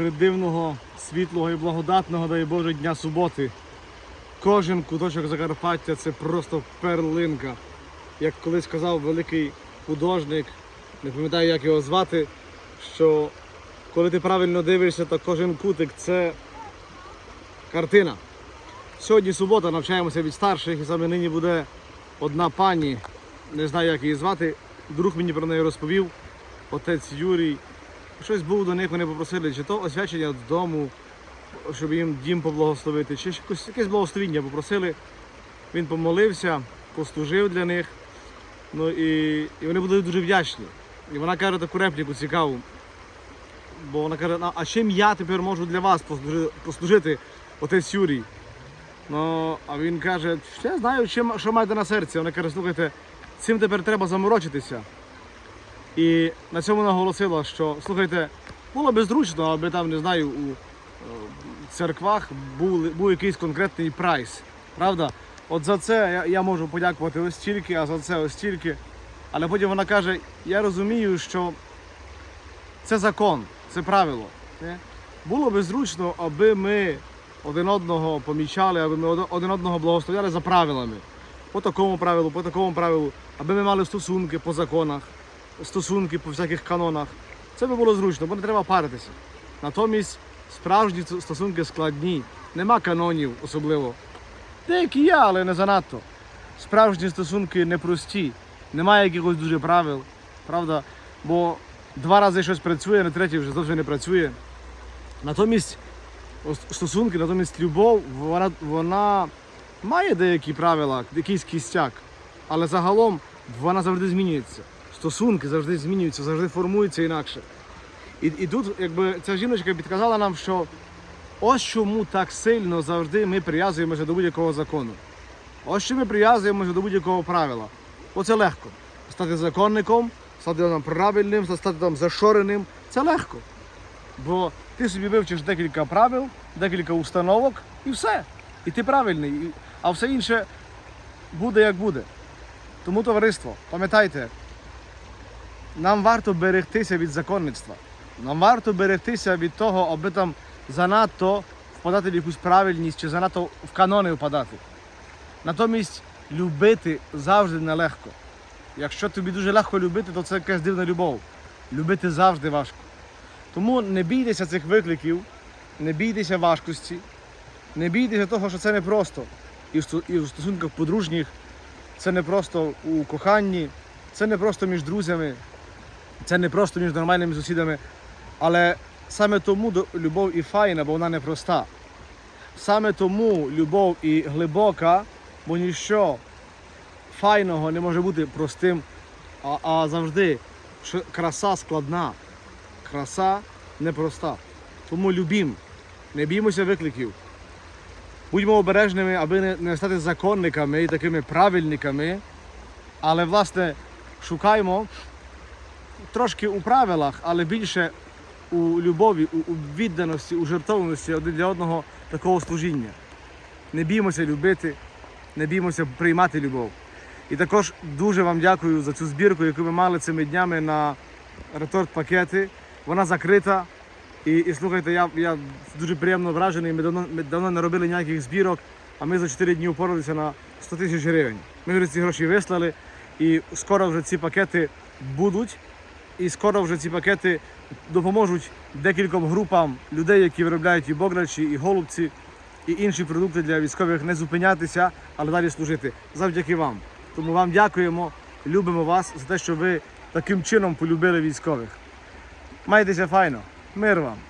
придивного, світлого і благодатного, дай Боже, дня суботи. Кожен куточок Закарпаття це просто перлинка. Як колись казав великий художник, не пам'ятаю, як його звати, що коли ти правильно дивишся, то кожен кутик це картина. Сьогодні субота, навчаємося від старших, і саме нині буде одна пані, не знаю, як її звати. Друг мені про неї розповів, отець Юрій. Щось був до них, вони попросили, чи то освячення дому, щоб їм дім поблагословити, чи якесь благословіння попросили. Він помолився, послужив для них. Ну і, і вони були дуже вдячні. І вона каже таку репліку цікаву. Бо вона каже, «А- а чим я тепер можу для вас послужити, отець Юрій? Ну, а він каже, я знаю, чим, що маєте на серці. Вона каже, слухайте, цим тепер треба заморочитися. І на цьому наголосила, що слухайте, було би зручно, аби там, не знаю, у е, церквах був, був якийсь конкретний прайс. Правда? От за це я, я можу подякувати ось стільки, а за це ось стільки. Але потім вона каже: я розумію, що це закон, це правило. Не? Було би зручно, аби ми один одного помічали, аби ми один одного благословляли за правилами. По такому правилу, по такому правилу, аби ми мали стосунки по законах, стосунки по всяких канонах. Це би було зручно, бо не треба паритися. Натомість справжні стосунки складні, нема канонів особливо. Деякі є, але не занадто. Справжні стосунки непрості, немає якихось дуже правил, правда? Бо два рази щось працює, на третій вже зовсім не працює. Натомість стосунки, натомість любов, вона, вона має деякі правила, якийсь кістяк, але загалом вона завжди змінюється. Стосунки завжди змінюються, завжди формуються інакше. І, і тут, якби ця жіночка підказала нам, що ось чому так сильно завжди ми прив'язуємося до будь-якого закону. Ось що ми прив'язуємося до будь-якого правила. Оце легко. Стати законником, стати там правильним, стати там зашореним. Це легко. Бо ти собі вивчиш декілька правил, декілька установок і все. І ти правильний. А все інше буде як буде. Тому, товариство, пам'ятайте, нам варто берегтися від законництва. Нам варто берегтися від того, аби там занадто впадати в якусь правильність чи занадто в канони впадати. Натомість любити завжди нелегко. Якщо тобі дуже легко любити, то це якась дивна любов. Любити завжди важко. Тому не бійтеся цих викликів, не бійтеся важкості, не бійтеся того, що це не просто. І в і в стосунках подружніх, це не просто у коханні, це не просто між друзями, це не просто між нормальними сусідами. Але саме тому любов і файна, бо вона непроста. Саме тому любов і глибока, бо ніщо файного не може бути простим, а, а завжди що краса складна, краса непроста. Тому любім, не біймося викликів. Будьмо обережними, аби не, не стати законниками і такими правильниками, але власне шукаймо трошки у правилах, але більше у любові, у, відданості, у жертовності один для одного такого служіння. Не біймося любити, не біймося приймати любов. І також дуже вам дякую за цю збірку, яку ми мали цими днями на реторт-пакети. Вона закрита. І, і слухайте, я, я дуже приємно вражений. Ми давно, ми давно не робили ніяких збірок, а ми за 4 дні упоралися на 100 тисяч гривень. Ми вже ці гроші вислали, і скоро вже ці пакети будуть. І скоро вже ці пакети допоможуть декільком групам людей, які виробляють і бограчі, і голубці, і інші продукти для військових не зупинятися, але далі служити. Завдяки вам. Тому вам дякуємо, любимо вас за те, що ви таким чином полюбили військових. Майтеся файно, мир вам!